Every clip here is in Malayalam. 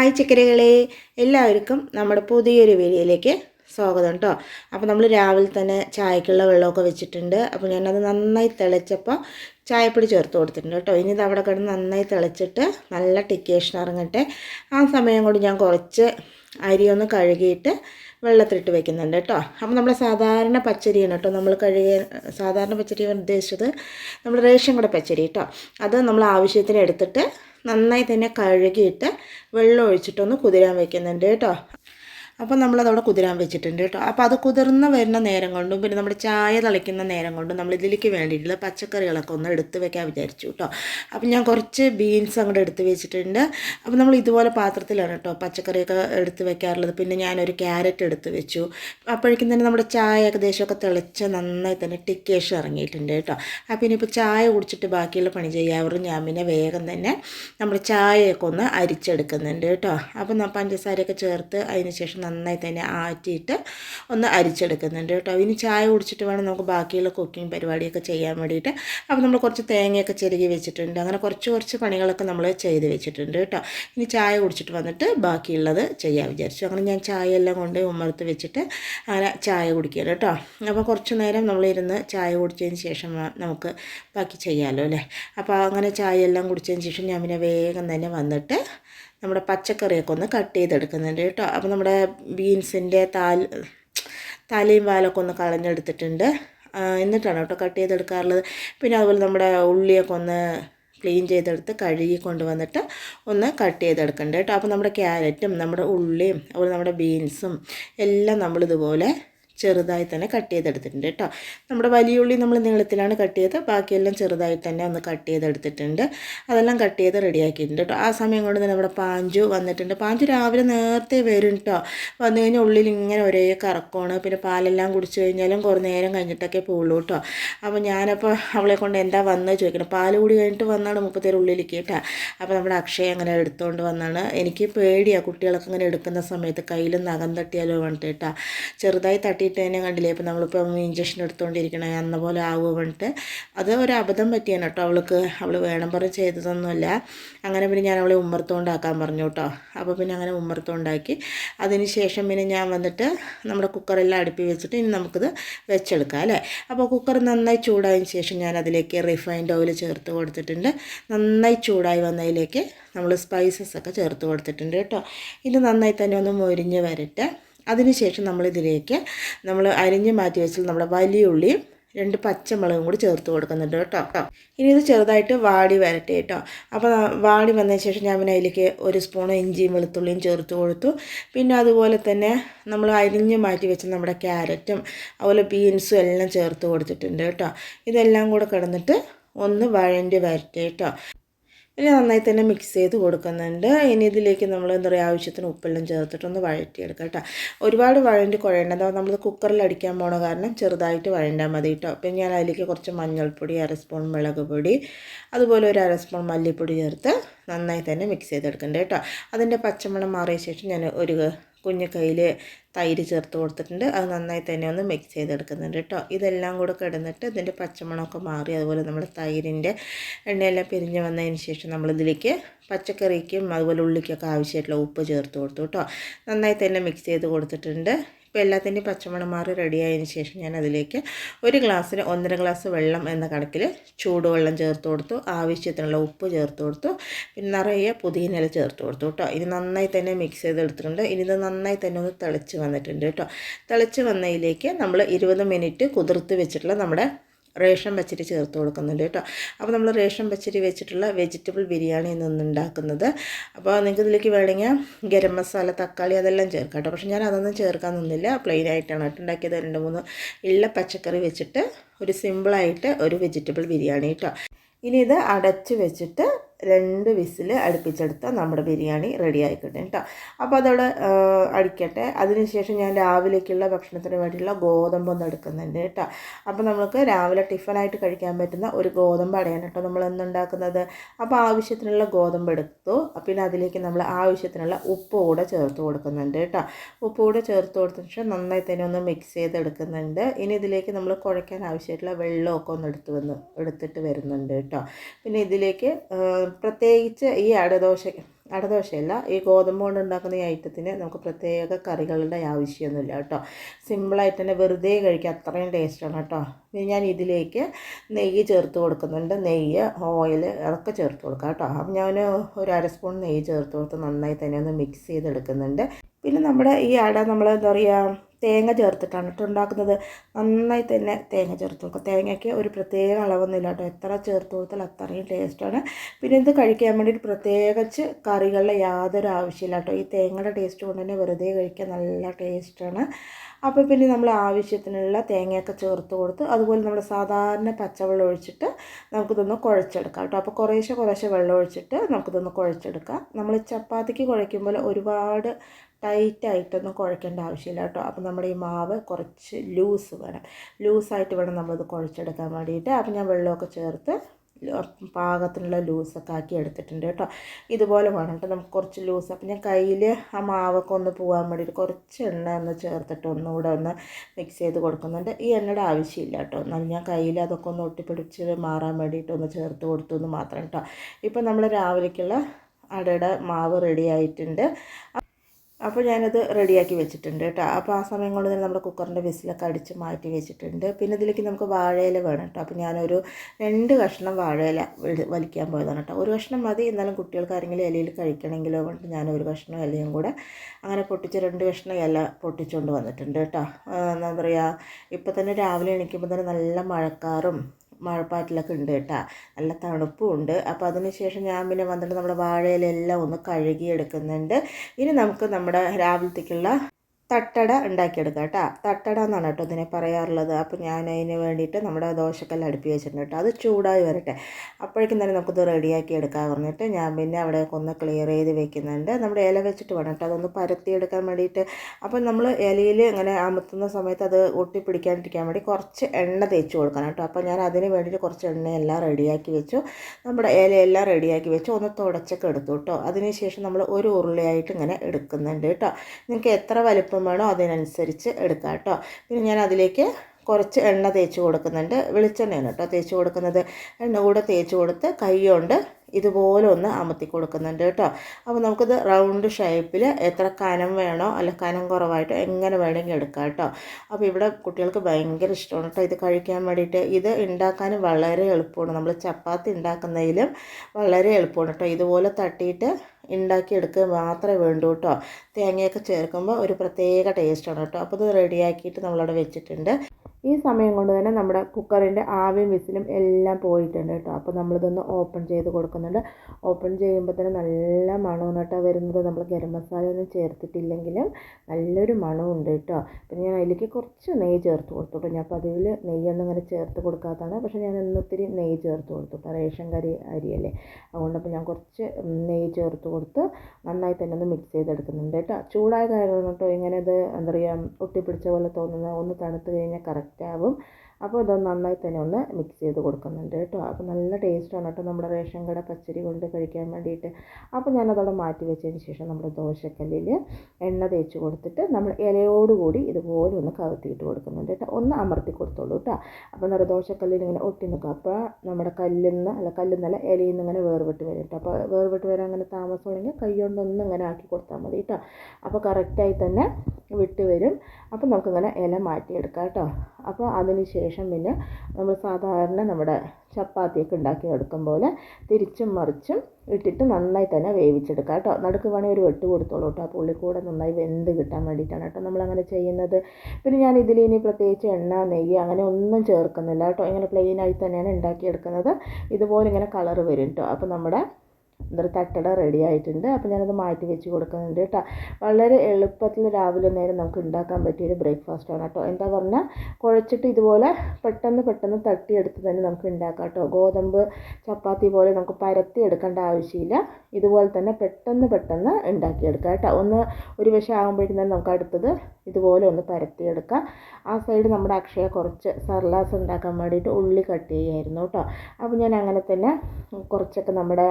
ഹായ് ചക്കരകളെ എല്ലാവർക്കും നമ്മുടെ പുതിയൊരു വീഡിയോയിലേക്ക് സ്വാഗതം കേട്ടോ അപ്പോൾ നമ്മൾ രാവിലെ തന്നെ ചായക്കുള്ള വെള്ളമൊക്കെ വെച്ചിട്ടുണ്ട്. അപ്പോൾ ഞാനത് നന്നായി തിളച്ചപ്പോൾ ചായപ്പൊടി ചേർത്ത് കൊടുത്തിട്ടുണ്ട് കേട്ടോ ഇനി ഇത് അവിടെ കിടന്ന് നന്നായി തിളച്ചിട്ട് നല്ല ടിക്കേഷൻ ഇറങ്ങട്ടെ. ആ സമയം കൊണ്ട് ഞാൻ കുറച്ച് അരി ഒന്ന് കഴുകിയിട്ട് വെള്ളത്തിലിട്ട് വെക്കുന്നുണ്ട് കേട്ടോ അപ്പോൾ നമ്മൾ സാധാരണ പച്ചരിയാണ് കേട്ടോ നമ്മൾ കഴുകിയ സാധാരണ പച്ചരി ഉദ്ദേശിച്ചത് നമ്മൾ റേഷൻ കൂടെ പച്ചരി കേട്ടോ അത് നമ്മൾ ആവശ്യത്തിന് എടുത്തിട്ട് നന്നായി തന്നെ കഴുകിയിട്ട് വെള്ളം ഒഴിച്ചിട്ടൊന്ന് കുതിരാൻ വെക്കുന്നുണ്ട് കേട്ടോ. അപ്പോൾ നമ്മളതവിടെ കുതിരാൻ വെച്ചിട്ടുണ്ട് കേട്ടോ. അപ്പോൾ അത് കുതിർന്ന് വരുന്ന നേരം കൊണ്ടും പിന്നെ നമ്മൾ ചായ തിളയ്ക്കുന്ന നേരം കൊണ്ടും നമ്മൾ ഇതിലേക്ക് വേണ്ടിയിട്ടുള്ള പച്ചക്കറികളൊക്കെ ഒന്ന് എടുത്ത് വെക്കാൻ വിചാരിച്ചു കേട്ടോ. അപ്പോൾ ഞാൻ കുറച്ച് ബീൻസ് അങ്ങോട്ട് എടുത്ത് വെച്ചിട്ടുണ്ട്. അപ്പോൾ നമ്മൾ ഇതുപോലെ പാത്രത്തിലാണ് കേട്ടോ പച്ചക്കറിയൊക്കെ എടുത്ത് വെക്കാറുള്ളത്. പിന്നെ ഞാനൊരു ക്യാരറ്റ് എടുത്ത് വെച്ചു. അപ്പോഴേക്കും തന്നെ നമ്മുടെ ചായ ഏകദേശമൊക്കെ തിളച്ച് നന്നായി തന്നെ ടിക്കേഷൻ ഇറങ്ങിയിട്ടുണ്ട് കേട്ടോ. അപ്പോൾ ഇനിയിപ്പോൾ ചായ കുടിച്ചിട്ട് ബാക്കിയുള്ള പണി ചെയ്യാവറും ഞാൻ പിന്നെ വേഗം തന്നെ നമ്മൾ ചായയൊക്കെ ഒന്ന് അരിച്ചെടുക്കുന്നുണ്ട് കേട്ടോ. അപ്പോൾ പഞ്ചസാരയൊക്കെ ചേർത്ത് അതിന് ശേഷം നന്നായി തന്നെ ആറ്റിയിട്ട് ഒന്ന് അരിച്ചെടുക്കുന്നുണ്ട് കേട്ടോ. ഇനി ചായ കുടിച്ചിട്ട് വേണം നമുക്ക് ബാക്കിയുള്ള കുക്കിംഗ് പരിപാടിയൊക്കെ ചെയ്യാൻ വേണ്ടിയിട്ട്. അപ്പോൾ നമ്മൾ കുറച്ച് തേങ്ങയൊക്കെ ചെരുകി വെച്ചിട്ടുണ്ട്. അങ്ങനെ കുറച്ച് കുറച്ച് പണികളൊക്കെ നമ്മൾ ചെയ്ത് വെച്ചിട്ടുണ്ട് കേട്ടോ. ഇനി ചായ കുടിച്ചിട്ട് വന്നിട്ട് ബാക്കിയുള്ളത് ചെയ്യാൻ വിചാരിച്ചു. അങ്ങനെ ഞാൻ ചായ എല്ലാം കൊണ്ട് ഉമ്മർത്ത് വെച്ചിട്ട് അങ്ങനെ ചായ കുടിക്കുക കേട്ടോ. അപ്പോൾ കുറച്ച് നേരം നമ്മളിരുന്ന് ചായ കുടിച്ചതിന് ശേഷം നമുക്ക് ബാക്കി ചെയ്യാമല്ലോ അല്ലേ? അപ്പോൾ അങ്ങനെ ചായ എല്ലാം കുടിച്ചതിന് ശേഷം ഞാൻ പിന്നെ വേഗം തന്നെ വന്നിട്ട് നമ്മുടെ പച്ചക്കറിയൊക്കെ ഒന്ന് കട്ട് ചെയ്തെടുക്കുന്നുണ്ട് കേട്ടോ. അപ്പോൾ നമ്മുടെ ബീൻസിന്റെ താൽ തലയും വാലൊക്കെ ഒന്ന് കളഞ്ഞെടുത്തിട്ടുണ്ട്. എന്നിട്ടാണ് കേട്ടോ കട്ട് ചെയ്തെടുക്കാറുള്ളത്. പിന്നെ അതുപോലെ നമ്മുടെ ഉള്ളിയൊക്കെ ഒന്ന് ക്ലീൻ ചെയ്തെടുത്ത് കഴുകി കൊണ്ടുവന്നിട്ട് ഒന്ന് കട്ട് ചെയ്തെടുക്കണ്ട കേട്ടോ. അപ്പോൾ നമ്മുടെ ക്യാരറ്റും നമ്മുടെ ഉള്ളിയും അതുപോലെ നമ്മുടെ ബീൻസും എല്ലാം നമ്മളിതുപോലെ ചെറുതായി തന്നെ കട്ട് ചെയ്തെടുത്തിട്ടുണ്ട് കേട്ടോ. നമ്മുടെ വലിയ ഉള്ളി നമ്മൾ നീളത്തിലാണ് കട്ട് ചെയ്ത് ബാക്കിയെല്ലാം ചെറുതായി തന്നെ ഒന്ന് കട്ട് ചെയ്തെടുത്തിട്ടുണ്ട്. അതെല്ലാം കട്ട് ചെയ്ത് റെഡിയാക്കിയിട്ടുണ്ട് കേട്ടോ. ആ സമയം കൊണ്ട് തന്നെ നമ്മുടെ പാഞ്ചു വന്നിട്ടുണ്ട്. പാഞ്ചു രാവിലെ നേരത്തെ വരും കേട്ടോ. വന്നു കഴിഞ്ഞാൽ ഉള്ളിൽ ഇങ്ങനെ ഒരേ കറക്കമാണ്. പിന്നെ പാലെല്ലാം കുടിച്ചു കഴിഞ്ഞാലും കുറേ നേരം കഴിഞ്ഞിട്ടൊക്കെ പോകുള്ളൂ കേട്ടോ. അപ്പോൾ ഞാനപ്പോൾ അവളെ കൊണ്ട് എന്താ വന്നത് ചോദിക്കണം. പാൽ കൂടി കഴിഞ്ഞിട്ട് വന്നാണ് മുപ്പത്തേര് ഉള്ളിലേക്ക് കേട്ടോ. അപ്പോൾ നമ്മുടെ അക്ഷയ അങ്ങനെ എടുത്തുകൊണ്ട് വന്നാണ്. എനിക്ക് പേടിയാണ് കുട്ടികളൊക്കെ ഇങ്ങനെ എടുക്കുന്ന സമയത്ത് കയ്യിൽ നഖം തട്ടിയാലോ വേണ്ടിട്ട് ചെറുതായി തട്ടി കിട്ടിയിട്ട് തന്നെ കണ്ടില്ലേ? ഇപ്പം നമ്മളിപ്പം ഇഞ്ചക്ഷൻ എടുത്തുകൊണ്ടിരിക്കണേ എന്ന പോലെ ആവുക പറഞ്ഞിട്ട്. അത് ഒരു അബദ്ധം പറ്റിയാണ് കേട്ടോ അവൾക്ക്. അവൾ വേണം പറഞ്ഞ് ചെയ്തതൊന്നുമല്ല. അങ്ങനെ പിന്നെ ഞാൻ അവളെ ഉമ്മർത്തോണ്ടാക്കാൻ പറഞ്ഞു കേട്ടോ. അപ്പോൾ പിന്നെ അങ്ങനെ ഉമ്മർത്തോണ്ടാക്കി. അതിന് ശേഷം പിന്നെ ഞാൻ വന്നിട്ട് നമ്മുടെ കുക്കറെല്ലാം അടുപ്പി വെച്ചിട്ട് ഇനി നമുക്കിത് വെച്ചെടുക്കാം അല്ലേ? അപ്പോൾ കുക്കർ നന്നായി ചൂടായതിന് ശേഷം ഞാൻ അതിലേക്ക് റിഫൈൻഡ് ഓയിൽ ചേർത്ത് കൊടുത്തിട്ടുണ്ട്. നന്നായി ചൂടായി വന്നതിലേക്ക് നമ്മൾ സ്പൈസസ് ഒക്കെ ചേർത്ത് കൊടുത്തിട്ടുണ്ട് കേട്ടോ. ഇത് നന്നായി തന്നെ ഒന്ന് മൊരിഞ്ഞ് വരട്ടെ. അതിനുശേഷം നമ്മളിതിലേക്ക് നമ്മൾ അരിഞ്ഞ് മാറ്റി വെച്ചാൽ നമ്മുടെ വലിയ ഉള്ളിയും രണ്ട് പച്ചമുളകും കൂടി ചേർത്ത് കൊടുക്കുന്നുണ്ട് കേട്ടോ. കേട്ടോ ഇനി ഇത് ചെറുതായിട്ട് വാടി വരട്ടെ കേട്ടോ. അപ്പോൾ വാടി വന്നതിന് ശേഷം ഞാൻ പിന്നെ അതിലേക്ക് ഒരു സ്പൂൺ ഇഞ്ചിയും വെളുത്തുള്ളിയും ചേർത്ത് കൊടുത്തു. പിന്നെ അതുപോലെ തന്നെ നമ്മൾ അരിഞ്ഞ് മാറ്റി വെച്ച നമ്മുടെ ക്യാരറ്റും അതുപോലെ ബീൻസും എല്ലാം ചേർത്ത് കൊടുത്തിട്ടുണ്ട് കേട്ടോ. ഇതെല്ലാം കൂടെ കിടന്നിട്ട് ഒന്ന് വഴണ്ടി വരട്ടെ കേട്ടോ. ഇനി നന്നായി തന്നെ മിക്സ് ചെയ്ത് കൊടുക്കുന്നുണ്ട്. ഇനി ഇതിലേക്ക് നമ്മൾ എന്താ പറയുക ആവശ്യത്തിന് ഉപ്പെല്ലാം ചേർത്തിട്ടൊന്ന് വഴറ്റിയെടുക്കുക കേട്ടോ. ഒരുപാട് വഴണ്ടി കുഴയേണ്ട. നമ്മൾ കുക്കറിൽ അടിക്കാൻ പോണ കാരണം ചെറുതായിട്ട് വഴണ്ടാൽ മതി കേട്ടോ. പിന്നെ ഞാൻ അതിലേക്ക് കുറച്ച് മഞ്ഞൾപ്പൊടി അര സ്പൂൺ മുളക് പൊടി അതുപോലെ ഒരു അര സ്പൂൺ മല്ലിപ്പൊടി ചേർത്ത് നന്നായി തന്നെ മിക്സ് ചെയ്തെടുക്കണ്ടേ കേട്ടോ. അതിന്റെ പച്ചമണം മാറിയ ശേഷം ഞാൻ ഒരു കുഞ്ഞു കയ്യിൽ തൈര് ചേർത്ത് കൊടുത്തിട്ടുണ്ട്. അത് നന്നായി തന്നെ ഒന്ന് മിക്സ് ചെയ്തെടുക്കുന്നുണ്ട് കേട്ടോ ഇതെല്ലാം കൂടെ കിടന്നിട്ട് ഇതിന്റെ പച്ചമണമൊക്കെ മാറി അതുപോലെ നമ്മുടെ തൈരിന്റെ എണ്ണയെല്ലാം പിരിഞ്ഞ് വന്നതിന് ശേഷം നമ്മളിതിലേക്ക് പച്ചക്കറിക്കും അതുപോലെ ഉള്ളിക്കൊക്കെ ആവശ്യമായിട്ടുള്ള ഉപ്പ് ചേർത്ത് കൊടുത്തു കേട്ടോ നന്നായി തന്നെ മിക്സ് ചെയ്ത് കൊടുത്തിട്ടുണ്ട്. ഇപ്പോൾ എല്ലാത്തിന്റെയും പച്ചമണം മാറി റെഡിയായതിനു ശേഷം ഞാൻ അതിലേക്ക് ഒരു ഗ്ലാസ്സിന് ഒന്നര ഗ്ലാസ് വെള്ളം എന്ന കണക്കിൽ ചൂടുവെള്ളം ചേർത്ത് കൊടുത്തു. ആവശ്യത്തിനുള്ള ഉപ്പ് ചേർത്ത് കൊടുത്തു. പിന്നെ നിറയെ പുതിയനില ചേർത്ത് കൊടുത്തു കേട്ടോ. ഇനി നന്നായി തന്നെ മിക്സ് ചെയ്തെടുത്തിട്ടുണ്ട്. ഇനി ഇത് നന്നായി തന്നെ ഒന്ന് തിളച്ച് വന്നിട്ടുണ്ട് കേട്ടോ. തിളച്ച് വന്നതിലേക്ക് നമ്മൾ ഇരുപത് മിനിറ്റ് കുതിർത്ത് വെച്ചിട്ടുള്ള നമ്മുടെ റേഷൻ പച്ചരി ചേർത്ത് കൊടുക്കുന്നുണ്ട് കേട്ടോ. അപ്പോൾ നമ്മൾ റേഷൻ പച്ചരി വെച്ചിട്ടുള്ള വെജിറ്റബിൾ ബിരിയാണി നിന്ന് ഉണ്ടാക്കുന്നത്. അപ്പോൾ നിങ്ങൾക്ക് ഇതിലേക്ക് വേണമെങ്കിൽ ഗരം മസാല തക്കാളി അതെല്ലാം ചേർക്കാം കേട്ടോ. പക്ഷേ ഞാൻ അതൊന്നും ചേർക്കാൻ നിന്നില്ല. പ്ലെയിൻ ആയിട്ടാണ് ഉണ്ടാക്കിയത്. രണ്ട് മൂന്ന് ഉള്ള പച്ചക്കറി വെച്ചിട്ട് ഒരു സിമ്പിളായിട്ട് ഒരു വെജിറ്റബിൾ ബിരിയാണി കേട്ടോ. ഇനി ഇത് അടച്ച് വെച്ചിട്ട് രണ്ട് വിസിൽ അടുപ്പിച്ചെടുത്താൽ നമ്മുടെ ബിരിയാണി റെഡി ആയിക്കോട്ടെ കേട്ടോ. അപ്പോൾ അതവിടെ അടിക്കട്ടെ. അതിനുശേഷം ഞാൻ രാവിലേക്കുള്ള ഭക്ഷണത്തിന് വേണ്ടിയുള്ള ഗോതമ്പ് ഒന്ന് എടുക്കുന്നുണ്ട് കേട്ടോ. അപ്പോൾ നമുക്ക് രാവിലെ ടിഫനായിട്ട് കഴിക്കാൻ പറ്റുന്ന ഒരു ഗോതമ്പ് അടയാണ് കേട്ടോ നമ്മൾ എന്നുണ്ടാക്കുന്നത് അപ്പോൾ ആവശ്യത്തിനുള്ള ഗോതമ്പ് എടുത്തു. പിന്നെ അതിലേക്ക് നമ്മൾ ആവശ്യത്തിനുള്ള ഉപ്പ് കൂടെ ചേർത്ത് കൊടുക്കുന്നുണ്ട് കേട്ടോ. ഉപ്പ് കൂടെ ചേർത്ത് കൊടുത്തതിന് ശേഷം നന്നായി തന്നെ ഒന്ന് മിക്സ് ചെയ്തെടുക്കുന്നുണ്ട്. ഇനി ഇതിലേക്ക് നമ്മൾ കുഴയ്ക്കാൻ ആവശ്യമായിട്ടുള്ള വെള്ളമൊക്കെ ഒന്ന് എടുത്ത് വന്ന് എടുത്തിട്ട് വരുന്നുണ്ട് കേട്ടോ. പിന്നെ ഇതിലേക്ക് പ്രത്യേകിച്ച് ഈ അടദോശ അടദോശയല്ല ഈ ഗോതമ്പ് കൊണ്ട് ഉണ്ടാക്കുന്ന ഈ ഐറ്റത്തിന് നമുക്ക് പ്രത്യേക കറികളുടെ ആവശ്യമൊന്നുമില്ല കേട്ടോ. സിമ്പിളായിട്ട് തന്നെ വെറുതെ കഴിക്കാൻ അത്രയും ടേസ്റ്റാണ് കേട്ടോ. ഞാൻ ഇതിലേക്ക് നെയ്യ് ചേർത്ത് കൊടുക്കുന്നുണ്ട്. നെയ്യ് ഓയിൽ അതൊക്കെ ചേർത്ത് കൊടുക്കാം കേട്ടോ. അപ്പം ഞാൻ ഒരു അര സ്പൂൺ നെയ്യ് ചേർത്ത് കൊടുത്ത് നന്നായി തന്നെ ഒന്ന് മിക്സ് ചെയ്തെടുക്കുന്നുണ്ട്. പിന്നെ നമ്മുടെ ഈ അട നമ്മൾ എന്താ പറയുക തേങ്ങ ചേർത്തിട്ടാണ് കേട്ടോ ഉണ്ടാക്കുന്നത്. നന്നായി തന്നെ തേങ്ങ ചേർത്ത് കൊടുക്കുക തേങ്ങയ്ക്ക് ഒരു പ്രത്യേക അളവൊന്നുമില്ല കേട്ടോ. എത്ര ചേർത്ത് കൊടുത്താൽ അത്രയും ടേസ്റ്റാണ് പിന്നെ ഇത് കഴിക്കാൻ വേണ്ടിയിട്ട് പ്രത്യേകിച്ച് കറികളുടെ യാതൊരു ആവശ്യമില്ല കേട്ടോ. ഈ തേങ്ങയുടെ ടേസ്റ്റ് കൊണ്ട് തന്നെ വെറുതെ കഴിക്കാൻ നല്ല ടേസ്റ്റാണ് അപ്പോൾ പിന്നെ നമ്മൾ ആവശ്യത്തിനുള്ള തേങ്ങയൊക്കെ ചേർത്ത് കൊടുത്ത് അതുപോലെ നമ്മൾ സാധാരണ പച്ചവെള്ളം ഒഴിച്ചിട്ട് നമുക്കിതൊന്ന് കുഴച്ചെടുക്കാം കേട്ടോ. അപ്പോൾ കുറേശ്ശെ കുറേശ്ശെ വെള്ളം ഒഴിച്ചിട്ട് നമുക്കിതൊന്ന് കുഴച്ചെടുക്കാം. നമ്മൾ ചപ്പാത്തിക്ക് കുഴയ്ക്കുമ്പോൾ ഒരുപാട് ടൈറ്റായിട്ടൊന്നും കുഴക്കേണ്ട ആവശ്യമില്ല കേട്ടോ. അപ്പോൾ നമ്മുടെ ഈ മാവ് കുറച്ച് ലൂസ് വേണം. ലൂസായിട്ട് വേണം നമ്മളത് കുഴച്ചെടുക്കാൻ വേണ്ടിയിട്ട്. അപ്പോൾ ഞാൻ വെള്ളമൊക്കെ ചേർത്ത് പാകത്തിനുള്ള ലൂസൊക്കെ ആക്കി എടുത്തിട്ടുണ്ട് കേട്ടോ. ഇതുപോലെ വേണം കേട്ടോ നമുക്ക് കുറച്ച് ലൂസ്. അപ്പം ഞാൻ കയ്യിൽ ആ മാവൊക്കെ ഒന്ന് പോകാൻ വേണ്ടിയിട്ട് കുറച്ച് എണ്ണ ഒന്ന് ചേർത്തിട്ട് ഒന്നുകൂടെ ഒന്ന് മിക്സ് ചെയ്ത് കൊടുക്കുന്നുണ്ട്. ഈ എണ്ണയുടെ ആവശ്യമില്ല കേട്ടോ. എന്നാൽ ഞാൻ കയ്യിൽ അതൊക്കെ ഒന്ന് ഒട്ടിപ്പിടിച്ച് മാറാൻ വേണ്ടിയിട്ട് ഒന്ന് ചേർത്ത് കൊടുത്തു എന്ന് മാത്രം കേട്ടോ. ഇപ്പം നമ്മൾ രാവിലേക്കുള്ള അടയുടെ മാവ് റെഡി ആയിട്ടുണ്ട്. അപ്പോൾ ഞാനത് റെഡിയാക്കി വെച്ചിട്ടുണ്ട് കേട്ടോ. അപ്പോൾ ആ സമയം കൊണ്ട് തന്നെ നമ്മുടെ കുക്കറിന്റെ വിസിലൊക്കെ അടിച്ച് മാറ്റി വെച്ചിട്ടുണ്ട്. പിന്നെ ഇതിലേക്ക് നമുക്ക് വാഴയില വേണം കേട്ടോ. അപ്പോൾ ഞാനൊരു രണ്ട് കഷ്ണം വാഴയില വലിക്കാൻ പോയതാണ് കേട്ടോ. ഒരു കഷ്ണം മതി. എന്നാലും കുട്ടികൾക്ക് ആരെങ്കിലും ഇലയിൽ കഴിക്കണമെങ്കിലോ കൊണ്ട് ഞാൻ ഒരു കഷ്ണം ഇലയും കൂടെ അങ്ങനെ പൊട്ടിച്ച് രണ്ട് കഷ്ണം ഇല പൊട്ടിച്ചുകൊണ്ട് വന്നിട്ടുണ്ട് കേട്ടോ. എന്താ പറയുക ഇപ്പോൾ തന്നെ രാവിലെ എണീക്കുമ്പോൾ തന്നെ നല്ല മഴക്കാറും മഴപ്പാറ്റിലൊക്കെ ഉണ്ട് കേട്ടോ. നല്ല തണുപ്പും ഉണ്ട്. അപ്പോൾ അതിന് ശേഷം ഞാൻ പിന്നെ വന്നിട്ട് നമ്മുടെ വാഴയിലെല്ലാം ഒന്ന് കഴുകിയെടുക്കുന്നുണ്ട്. ഇനി നമുക്ക് നമ്മുടെ രാവിലത്തേക്കുള്ള തട്ടട ഉണ്ടാക്കിയെടുക്കാം കേട്ടോ. തട്ടട എന്നാണ് കേട്ടോ ഇതിനെ പറയാറുള്ളത്. അപ്പോൾ ഞാൻ അതിന് വേണ്ടിയിട്ട് നമ്മുടെ ദോശക്കല്ല് അടുപ്പി വെച്ചിട്ടുണ്ട് കേട്ടോ. അത് ചൂടായി വരട്ടെ. അപ്പോഴേക്കും തന്നെ നമുക്കിത് റെഡിയാക്കി എടുക്കാൻ പറഞ്ഞിട്ട് ഞാൻ പിന്നെ അവിടെ ഒന്ന് ക്ലിയർ ചെയ്ത് വെക്കുന്നുണ്ട്. നമ്മുടെ ഇല വെച്ചിട്ട് വേണം കേട്ടോ. അതൊന്ന് പരത്തിയെടുക്കാൻ വേണ്ടിയിട്ട്. അപ്പോൾ നമ്മൾ ഇലയിൽ ഇങ്ങനെ അമർത്തുന്ന സമയത്ത് അത് ഒട്ടിപ്പിടിക്കാണ്ടിരിക്കാൻ വേണ്ടി കുറച്ച് എണ്ണ തേച്ച് കൊടുക്കണം കേട്ടോ. അപ്പോൾ ഞാൻ അതിന് വേണ്ടിയിട്ട് കുറച്ച് എണ്ണയെല്ലാം റെഡിയാക്കി വെച്ചു. നമ്മുടെ ഇലയെല്ലാം റെഡിയാക്കി വെച്ചു. ഒന്ന് തുടച്ചൊക്കെ എടുത്തു കേട്ടോ. അതിനുശേഷം നമ്മൾ ഒരു ഉരുളയായിട്ട് ഇങ്ങനെ എടുക്കുന്നുണ്ട് കേട്ടോ. നിങ്ങൾക്ക് എത്ര വലുപ്പം എത്രത്തോളം വേണോ അതിനനുസരിച്ച് എടുക്കാം കേട്ടോ. പിന്നെ ഞാൻ അതിലേക്ക് കുറച്ച് എണ്ണ തേച്ച് കൊടുക്കുന്നുണ്ട്. വെളിച്ചെണ്ണയാണ് കേട്ടോ തേച്ച് കൊടുക്കുന്നത്. എണ്ണ കൂടെ തേച്ച് കൊടുത്ത് കൈ കൊണ്ട് ഇതുപോലെ ഒന്ന് അമർത്തി കൊടുക്കുന്നുണ്ട് കേട്ടോ. അപ്പോൾ നമുക്കിത് റൗണ്ട് ഷേപ്പിൽ എത്ര കനം വേണോ അല്ല കനം കുറവായിട്ടോ എങ്ങനെ വേണമെങ്കിൽ എടുക്കാം കേട്ടോ. അപ്പോൾ ഇവിടെ കുട്ടികൾക്ക് ഭയങ്കര ഇഷ്ടമാണ് കേട്ടോ ഇത് കഴിക്കാൻ വേണ്ടിയിട്ട്. ഇത് ഉണ്ടാക്കാൻ വളരെ എളുപ്പമാണ്. നമ്മൾ ചപ്പാത്തി ഉണ്ടാക്കുന്നതിലും വളരെ എളുപ്പമാണ് കേട്ടോ. ഇതുപോലെ തട്ടിയിട്ട് ഉണ്ടാക്കിയെടുക്കുക മാത്രമേ വേണ്ടൂ കേട്ടോ. തേങ്ങയൊക്കെ ചേർക്കുമ്പോൾ ഒരു പ്രത്യേക ടേസ്റ്റാണ് കേട്ടോ. അപ്പോൾ ഇത് റെഡിയാക്കിയിട്ട് നമ്മളവിടെ വെച്ചിട്ടുണ്ട്. ഈ സമയം കൊണ്ട് തന്നെ നമ്മുടെ കുക്കറിന്റെ ആവിയും വിസിലും എല്ലാം പോയിട്ടുണ്ട് കേട്ടോ. അപ്പോൾ നമ്മളിതൊന്ന് ഓപ്പൺ ചെയ്ത് കൊടുക്കുന്നുണ്ട്. ഓപ്പൺ ചെയ്യുമ്പോൾ തന്നെ നല്ല മണവും കേട്ടോ വരുന്നത്. നമ്മൾ ഗരം മസാല ഒന്നും ചേർത്തിട്ടില്ലെങ്കിലും നല്ലൊരു മണമുണ്ട് കേട്ടോ. പിന്നെ ഞാൻ അതിലേക്ക് കുറച്ച് നെയ്യ് ചേർത്ത് കൊടുത്തു ഞാൻ പതിവിൽ നെയ്യൊന്നും അങ്ങനെ ചേർത്ത് കൊടുക്കാത്തതാണ്. പക്ഷേ ഞാൻ ഇന്നൊത്തിരി നെയ്യ് ചേർത്ത് കൊടുത്തു കേട്ടോ. റേഷൻ കറി അരിയല്ലേ. അതുകൊണ്ടപ്പോൾ ഞാൻ കുറച്ച് നെയ്യ് ചേർത്ത് കൊടുത്ത് നന്നായി തന്നെ ഒന്ന് മിക്സ് ചെയ്തെടുക്കുന്നുണ്ട് കേട്ടോ. ചൂടായ കാരണം കേട്ടോ ഇങ്ങനെ ഇത് എന്താ പറയുക ഒട്ടിപ്പിടിച്ച പോലെ തോന്നുന്നത്. ഒന്ന് തണുത്ത് കഴിഞ്ഞാൽ കറക്റ്റ് ആവും അപ്പോൾ ഇതൊന്ന് നന്നായി തന്നെ ഒന്ന് മിക്സ് ചെയ്ത് കൊടുക്കുന്നുണ്ട് കേട്ടോ. അപ്പോൾ നല്ല ടേസ്റ്റാണ് കേട്ടോ നമ്മുടെ റേഷൻ കട പച്ചരി കൊണ്ട് കഴിക്കാൻ വേണ്ടിയിട്ട്. അപ്പോൾ ഞാനതവിടെ മാറ്റി വെച്ചതിന് ശേഷം നമ്മുടെ ദോശക്കല്ലിൽ എണ്ണ തേച്ച് കൊടുത്തിട്ട് നമ്മൾ ഇലയോടുകൂടി ഇതുപോലെ ഒന്ന് കവത്തിയിട്ട് കൊടുക്കുന്നുണ്ട് കേട്ടോ. ഒന്ന് അമർത്തി കൊടുത്തോളൂ കേട്ടോ. അപ്പോൾ നമ്മുടെ ദോശക്കല്ലിൽ ഇങ്ങനെ ഒട്ടി നിൽക്കും. അപ്പോൾ നമ്മുടെ കല്ലിൽ നിന്ന് അല്ല കല്ലിൽ നിന്നല്ല ഇലയിൽ നിന്ന് ഇങ്ങനെ വേർപെട്ട് വരും കേട്ടോ. അപ്പോൾ വേർപെട്ട് വരാൻ അങ്ങനെ താമസമുണ്ടെങ്കിൽ കൈ കൊണ്ടൊന്നും ഇങ്ങനെ ആക്കി കൊടുത്താൽ മതി കേട്ടോ. അപ്പോൾ കറക്റ്റായി തന്നെ വിട്ട് വരും. അപ്പോൾ നമുക്കിങ്ങനെ ഇല മാറ്റിയെടുക്കാം കേട്ടോ. അപ്പോൾ അതിന് ശേഷം പിന്നെ നമ്മൾ സാധാരണ നമ്മുടെ ചപ്പാത്തിയൊക്കെ ഉണ്ടാക്കി എടുക്കും പോലെ തിരിച്ചും മറിച്ചും ഇട്ടിട്ട് നന്നായി തന്നെ വേവിച്ചെടുക്കുക കേട്ടോ. നടുക്ക് വേണമെങ്കിൽ ഒരു വെട്ട് കൊടുത്തോളൂ കേട്ടോ. ആ പുള്ളി കൂടെ നന്നായി വെന്ത് കിട്ടാൻ വേണ്ടിയിട്ടാണ് കേട്ടോ നമ്മളങ്ങനെ ചെയ്യുന്നത്. പിന്നെ ഞാൻ ഇതിൽ ഇനി പ്രത്യേകിച്ച് എണ്ണ നെയ്യ് അങ്ങനെ ഒന്നും ചേർക്കുന്നില്ല കേട്ടോ. ഇങ്ങനെ പ്ലെയിനായി തന്നെയാണ് ഉണ്ടാക്കിയെടുക്കുന്നത്. ഇതുപോലെ ഇങ്ങനെ കളർ വരും കേട്ടോ. അപ്പോൾ നമ്മുടെ എന്തൊരു തട്ടട റെഡി ആയിട്ടുണ്ട്. അപ്പോൾ ഞാനത് മാറ്റി വെച്ച് കൊടുക്കുന്നുണ്ട് കേട്ടോ വളരെ എളുപ്പത്തിൽ രാവിലെ നേരം നമുക്ക് ഉണ്ടാക്കാൻ പറ്റിയൊരു ബ്രേക്ക്ഫാസ്റ്റാണ് കേട്ടോ എന്താ പറഞ്ഞാൽ കുഴച്ചിട്ട് ഇതുപോലെ പെട്ടെന്ന് പെട്ടെന്ന് തട്ടിയെടുത്ത് തന്നെ നമുക്ക് ഉണ്ടാക്കാം കേട്ടോ ഗോതമ്പ് ചപ്പാത്തി പോലെ നമുക്ക് പരത്തി എടുക്കേണ്ട ആവശ്യമില്ല. ഇതുപോലെ തന്നെ പെട്ടെന്ന് പെട്ടെന്ന് ഉണ്ടാക്കിയെടുക്കാം കേട്ടോ ഒന്ന് ഒരു വശം ആകുമ്പോഴേക്കും തന്നെ നമുക്ക് അടുത്തത് ഇതുപോലെ ഒന്ന് പരത്തിയെടുക്കാം. ആ സൈഡ് നമ്മുടെ അക്ഷയ കുറച്ച് സർലാസ് ഉണ്ടാക്കാൻ വേണ്ടിയിട്ട് ഉള്ളി കട്ട് ചെയ്യായിരുന്നു കേട്ടോ അപ്പോൾ ഞാൻ അങ്ങനെ തന്നെ കുറച്ചൊക്കെ നമ്മുടെ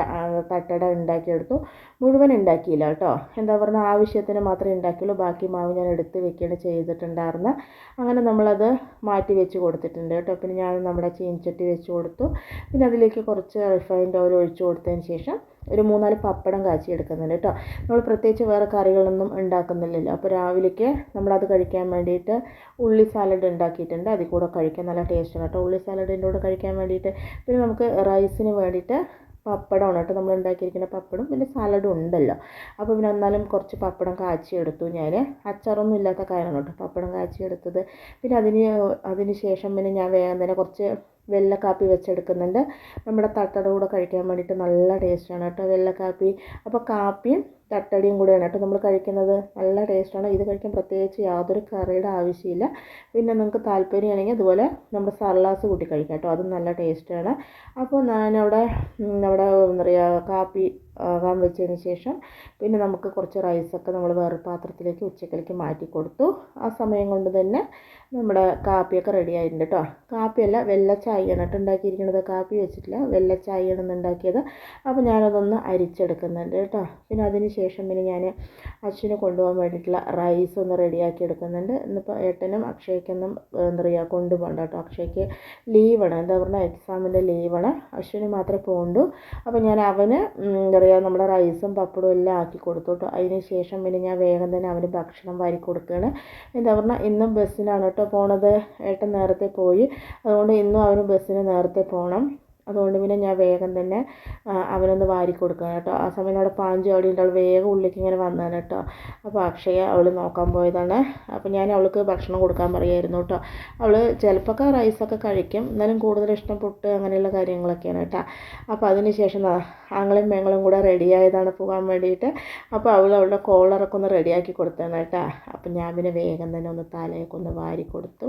തട്ടട ഉണ്ടാക്കിയെടുത്തു മുഴുവൻ ഉണ്ടാക്കിയില്ല കേട്ടോ. എന്താ പറഞ്ഞാൽ ആവശ്യത്തിന് മാത്രമേ ഉണ്ടാക്കിയുള്ളൂ. ബാക്കി മാവ് ഞാൻ എടുത്ത് വെക്കുകയാണ് ചെയ്തിട്ടുണ്ടായിരുന്നത് അങ്ങനെ നമ്മളത് മാറ്റി വെച്ച് കൊടുത്തിട്ടുണ്ട് കേട്ടോ. പിന്നെ ഞാൻ നമ്മുടെ ചീനച്ചട്ടി വെച്ച് കൊടുത്തു. പിന്നെ അതിലേക്ക് കുറച്ച് റിഫൈൻഡ് ഓയിൽ ഒഴിച്ച് കൊടുത്തതിന് ശേഷം ഒരു മൂന്നാൽ പപ്പടം കാച്ചി എടുക്കുന്നുണ്ട് കേട്ടോ. നമ്മൾ പ്രത്യേകിച്ച് വേറെ കറികളൊന്നും ഉണ്ടാക്കുന്നില്ലല്ലോ. അപ്പോൾ രാവിലേക്ക് നമ്മളത് കഴിക്കാൻ വേണ്ടിയിട്ട് ഉള്ളി സാലഡ് ഉണ്ടാക്കിയിട്ടുണ്ട്. അതിൽ കൂടെ കഴിക്കാൻ നല്ല ടേസ്റ്റാണ് കേട്ടോ. ഉള്ളി സാലഡിന്റെ കൂടെ കഴിക്കാൻ വേണ്ടിയിട്ട് പിന്നെ നമുക്ക് റൈസിന് വേണ്ടിയിട്ട് പപ്പടമാണ് കേട്ടോ നമ്മൾ ഉണ്ടാക്കിയിരിക്കുന്ന പപ്പടം. പിന്നെ സാലഡും ഉണ്ടല്ലോ. അപ്പോൾ പിന്നെ എന്നാലും കുറച്ച് പപ്പടം കാച്ചിയെടുത്തു ഞാൻ. അച്ചാറൊന്നും ഇല്ലാത്ത കാര്യമാണ് കേട്ടോ പപ്പടം കാച്ചിയെടുത്തത്. പിന്നെ അതിന് അതിന് ശേഷം പിന്നെ ഞാൻ വേഗം തന്നെ കുറച്ച് വെള്ള കാപ്പി വെച്ചെടുക്കുന്നുണ്ട്. നമ്മുടെ തട്ടട കൂടെ കഴിക്കാൻ വേണ്ടിയിട്ട് നല്ല ടേസ്റ്റാണ് കേട്ടോ വെള്ള കാപ്പി. അപ്പോൾ കാപ്പിയും തട്ടടിയും കൂടെയാണ് കേട്ടോ നമ്മൾ കഴിക്കുന്നത്. നല്ല ടേസ്റ്റാണ് ഇത് കഴിക്കാൻ പ്രത്യേകിച്ച് യാതൊരു കറിയുടെ ആവശ്യമില്ല. പിന്നെ നിങ്ങൾക്ക് താല്പര്യമാണെങ്കിൽ അതുപോലെ നമ്മുടെ സർലാസ് കൂട്ടി കഴിക്കാം കേട്ടോ. അതും നല്ല ടേസ്റ്റാണ് അപ്പോൾ ഞാനവിടെ നമ്മുടെ എന്താ പറയുക കാപ്പി ആകാൻ വെച്ചതിന് ശേഷം പിന്നെ നമുക്ക് കുറച്ച് റൈസൊക്കെ നമ്മൾ വേറെ പാത്രത്തിലേക്ക് ഉച്ചക്കലേക്ക് മാറ്റി കൊടുത്തു. ആ സമയം കൊണ്ട് തന്നെ നമ്മുടെ കാപ്പിയൊക്കെ റെഡി ആയിട്ടുണ്ട് കേട്ടോ കാപ്പിയല്ല വെള്ള ചായയാണ് കേട്ടോ ഉണ്ടാക്കിയിരിക്കുന്നത്. കാപ്പി വെച്ചിട്ടില്ല വെള്ള ചായയാണ് ഒന്ന് ഉണ്ടാക്കിയത്. അപ്പോൾ ഞാനതൊന്ന് അരിച്ചെടുക്കുന്നുണ്ട് കേട്ടോ പിന്നെ അതിന് ശേഷം പിന്നെ ഞാൻ അച്ഛന് കൊണ്ടുപോകാൻ വേണ്ടിയിട്ടുള്ള റൈസ് ഒന്ന് റെഡിയാക്കി എടുക്കുന്നുണ്ട്. ഇന്നിപ്പോൾ ഏട്ടനും അക്ഷയ്ക്കൊന്നും എന്താ പറയുക കൊണ്ടുപോകണ്ട കേട്ടോ അക്ഷയ്ക്ക് ലീവാണ് എന്താ പറഞ്ഞാൽ എക്സാമിന്റെ ലീവാണ് അശ്വിന് മാത്രമേ പോകണ്ടു. അപ്പോൾ ഞാൻ അവന് എന്താ നമ്മുടെ റൈസും പപ്പടവും എല്ലാം ആക്കി കൊടുത്തു കേട്ടോ അതിന് ശേഷം പിന്നെ ഞാൻ വേഗം തന്നെ അവന് ഭക്ഷണം വാരി കൊടുക്കുകയാണ് എന്താ പറഞ്ഞാൽ ഇന്നും ബസ്സിനാണ് കേട്ടോ പോണത്. ഏട്ടൻ നേരത്തെ പോയി. അതുകൊണ്ട് ഇന്നും അവന് ബസ്സിന് നേരത്തെ പോകണം അതുകൊണ്ട് പിന്നെ ഞാൻ വേഗം തന്നെ അവനൊന്ന് വാരി കൊടുക്കുകയാണ് കേട്ടോ. ആ സമയം അവിടെ പാഞ്ചു അവിടെ ഉണ്ട് അവൾ വേഗം ഉള്ളിലേക്ക് ഇങ്ങനെ വന്നതാണ് കേട്ടോ. അപ്പോൾ അക്ഷയ അവൾ നോക്കാൻ പോയതാണ്. അപ്പോൾ ഞാൻ അവൾക്ക് ഭക്ഷണം കൊടുക്കാൻ പറയുമായിരുന്നു കേട്ടോ. അവൾ ചിലപ്പോൾ റൈസൊക്കെ കഴിക്കും. എന്നാലും കൂടുതൽ ഇഷ്ടം പുട്ട് അങ്ങനെയുള്ള കാര്യങ്ങളൊക്കെയാണ് കേട്ടോ. അപ്പോൾ അതിന് ശേഷം ആങ്ങളും മേങ്ങളും കൂടെ റെഡിയായതാണ് പോകാൻ വേണ്ടിയിട്ട്. അപ്പോൾ അവൾ അവളുടെ കോളറൊക്കെ ഒന്ന് റെഡിയാക്കി കൊടുത്താണ് കേട്ടോ. അപ്പോൾ ഞാൻ പിന്നെ വേഗം തന്നെ ഒന്ന് തലയൊക്കെ ഒന്ന് വാരി കൊടുത്തു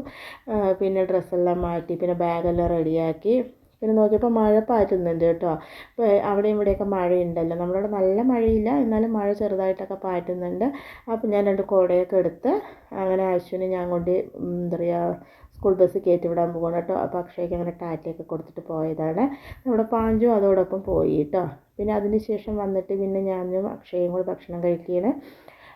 പിന്നെ ഡ്രസ്സെല്ലാം മാറ്റി പിന്നെ ബാഗെല്ലാം റെഡിയാക്കി പിന്നെ നോക്കിയപ്പോൾ മഴ പാറ്റുന്നുണ്ട് കേട്ടോ. അപ്പോൾ അവിടെയും ഇവിടെയൊക്കെ മഴയുണ്ടല്ലോ. നമ്മളവിടെ നല്ല മഴയില്ല. എന്നാലും മഴ ചെറുതായിട്ടൊക്കെ പാറ്റുന്നുണ്ട്. അപ്പോൾ ഞാൻ രണ്ട് കുടയൊക്കെ എടുത്ത് അങ്ങനെ അശ്വിനെ ഞാൻ കൊണ്ട് എന്താ പറയുക സ്കൂൾ ബസ് കയറ്റി വിടാൻ പോകണം കേട്ടോ. അപ്പോൾ അക്ഷയ്ക്ക് അങ്ങനെ ടാറ്റയൊക്കെ കൊടുത്തിട്ട് പോയതാണ്. നമ്മുടെ പാഞ്ചും അതോടൊപ്പം പോയി കേട്ടോ. പിന്നെ അതിന് ശേഷം വന്നിട്ട് പിന്നെ ഞാനും അക്ഷയും കൂടി ഭക്ഷണം കഴിക്കുകയാണ്.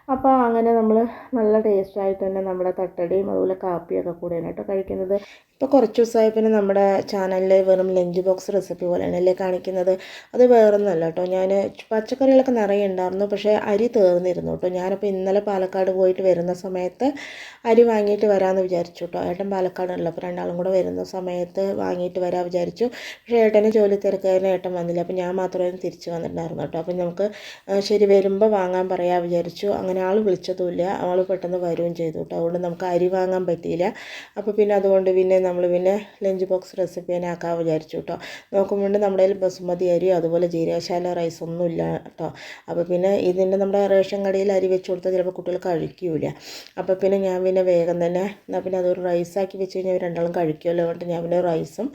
അപ്പോൾ അങ്ങനെ നമ്മൾ നല്ല ടേസ്റ്റായിട്ട് തന്നെ നമ്മുടെ തട്ടടിയും അതുപോലെ കാപ്പിയൊക്കെ കൂടെയാണ് കേട്ടോ കഴിക്കുന്നത്. ഇപ്പോൾ കുറച്ച് ദിവസമായി പിന്നെ നമ്മുടെ ചാനലിൽ വെറും ലഞ്ച് ബോക്സ് റെസിപ്പി പോലെയാണ് അല്ലേ കാണിക്കുന്നത്. അത് വേറൊന്നുമല്ല കേട്ടോ. ഞാൻ പച്ചക്കറികളൊക്കെ നിറയെ ഉണ്ടായിരുന്നു. പക്ഷേ അരി തീർന്നിരുന്നു കേട്ടോ. ഞാനിപ്പോൾ ഇന്നലെ പാലക്കാട് പോയിട്ട് വരുന്ന സമയത്ത് അരി വാങ്ങിയിട്ട് വരാമെന്ന് വിചാരിച്ചു കേട്ടോ. ഏട്ടൻ പാലക്കാടുള്ള അപ്പോൾ രണ്ടാളും കൂടെ വരുന്ന സമയത്ത് വാങ്ങിയിട്ട് വരാൻ വിചാരിച്ചു. പക്ഷേ ഏട്ടനെ ജോലി തിരക്കായിരുന്നു. ഏട്ടൻ വന്നില്ല. അപ്പോൾ ഞാൻ മാത്രമേ തിരിച്ചു വന്നിട്ടുണ്ടായിരുന്നു കേട്ടോ. അപ്പോൾ നമുക്ക് ശരി വരുമ്പോൾ വാങ്ങാൻ പറയാൻ വിചാരിച്ചു. അങ്ങനെ ആൾ വിളിച്ചതുമില്ല. ആൾ പെട്ടെന്ന് വരികയും ചെയ്തു കേട്ടോ. അതുകൊണ്ട് നമുക്ക് അരി വാങ്ങാൻ പറ്റിയില്ല. അപ്പോൾ പിന്നെ അതുകൊണ്ട് പിന്നെ നമ്മൾ പിന്നെ ലഞ്ച് ബോക്സ് റെസിപ്പി തന്നെ ആക്കാൻ വിചാരിച്ചു കേട്ടോ നോക്കുമ്പോൾ നമ്മുടെ കയ്യിൽ ബസുമതി അരി അതുപോലെ ജീരകശാല റൈസ് ഒന്നും ഇല്ല കേട്ടോ അപ്പോൾ പിന്നെ ഇതിന്റെ നമ്മുടെ റേഷൻ കടയിൽ അരി വെച്ച് കൊടുത്താൽ ചിലപ്പോൾ കുട്ടികൾ കഴിക്കൂല. അപ്പോൾ പിന്നെ ഞാൻ പിന്നെ വേഗം തന്നെ എന്നാൽ പിന്നെ അതൊരു റൈസാക്കി വെച്ച് കഴിഞ്ഞാൽ രണ്ടാളും കഴിക്കുമല്ലോ അതുകൊണ്ട് ഞാൻ പിന്നെ റൈസും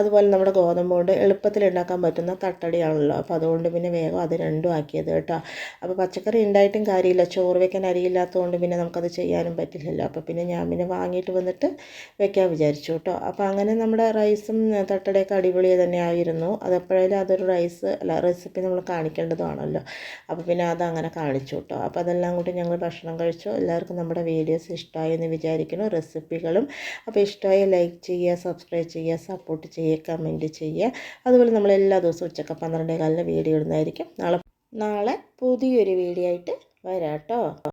അതുപോലെ നമ്മുടെ ഗോതമ്പ് കൊണ്ട് എളുപ്പത്തിൽ ഉണ്ടാക്കാൻ പറ്റുന്ന തട്ടടിയാണല്ലോ. അപ്പോൾ അതുകൊണ്ട് പിന്നെ വേഗം അത് രണ്ടും ആക്കിയത് കേട്ടോ. അപ്പോൾ പച്ചക്കറി ഉണ്ടായിട്ടും കാര്യമില്ല ചോറ് വെക്കാൻ അരിയില്ലാത്തതുകൊണ്ട് പിന്നെ നമുക്കത് ചെയ്യാനും പറ്റില്ലല്ലോ. അപ്പോൾ പിന്നെ ഞാൻ പിന്നെ വാങ്ങിയിട്ട് വന്നിട്ട് വെക്കാൻ വിചാരിച്ചു കേട്ടോ അപ്പോൾ അങ്ങനെ നമ്മുടെ റൈസും തട്ടടയൊക്കെ അടിപൊളി തന്നെയായിരുന്നു അതെപ്പോഴായാലും അതൊരു റൈസ് അല്ല റെസിപ്പി നമ്മൾ കാണിക്കേണ്ടതാണല്ലോ. അപ്പോൾ പിന്നെ അതങ്ങനെ കാണിച്ചു കേട്ടോ അപ്പോൾ അതെല്ലാം കൂടി ഞങ്ങൾ ഭക്ഷണം കഴിച്ചു. എല്ലാവർക്കും നമ്മുടെ വീഡിയോസ് ഇഷ്ടമായി എന്ന് വിചാരിക്കുന്നു. റെസിപ്പികളും അപ്പോൾ ഇഷ്ടമായി ലൈക്ക് ചെയ്യുക സബ്സ്ക്രൈബ് ചെയ്യുക സപ്പോർട്ട് ചെയ്യുക കമന്റ് ചെയ്യുക. അതുപോലെ നമ്മൾ എല്ലാ ദിവസവും ഉച്ചയ്ക്ക് പന്ത്രണ്ടേ കാലിന് വീഡിയോ ഇടുന്നതായിരിക്കും. നാളെ നാളെ പുതിയൊരു വീഡിയോ ആയിട്ട് വരാം കേട്ടോ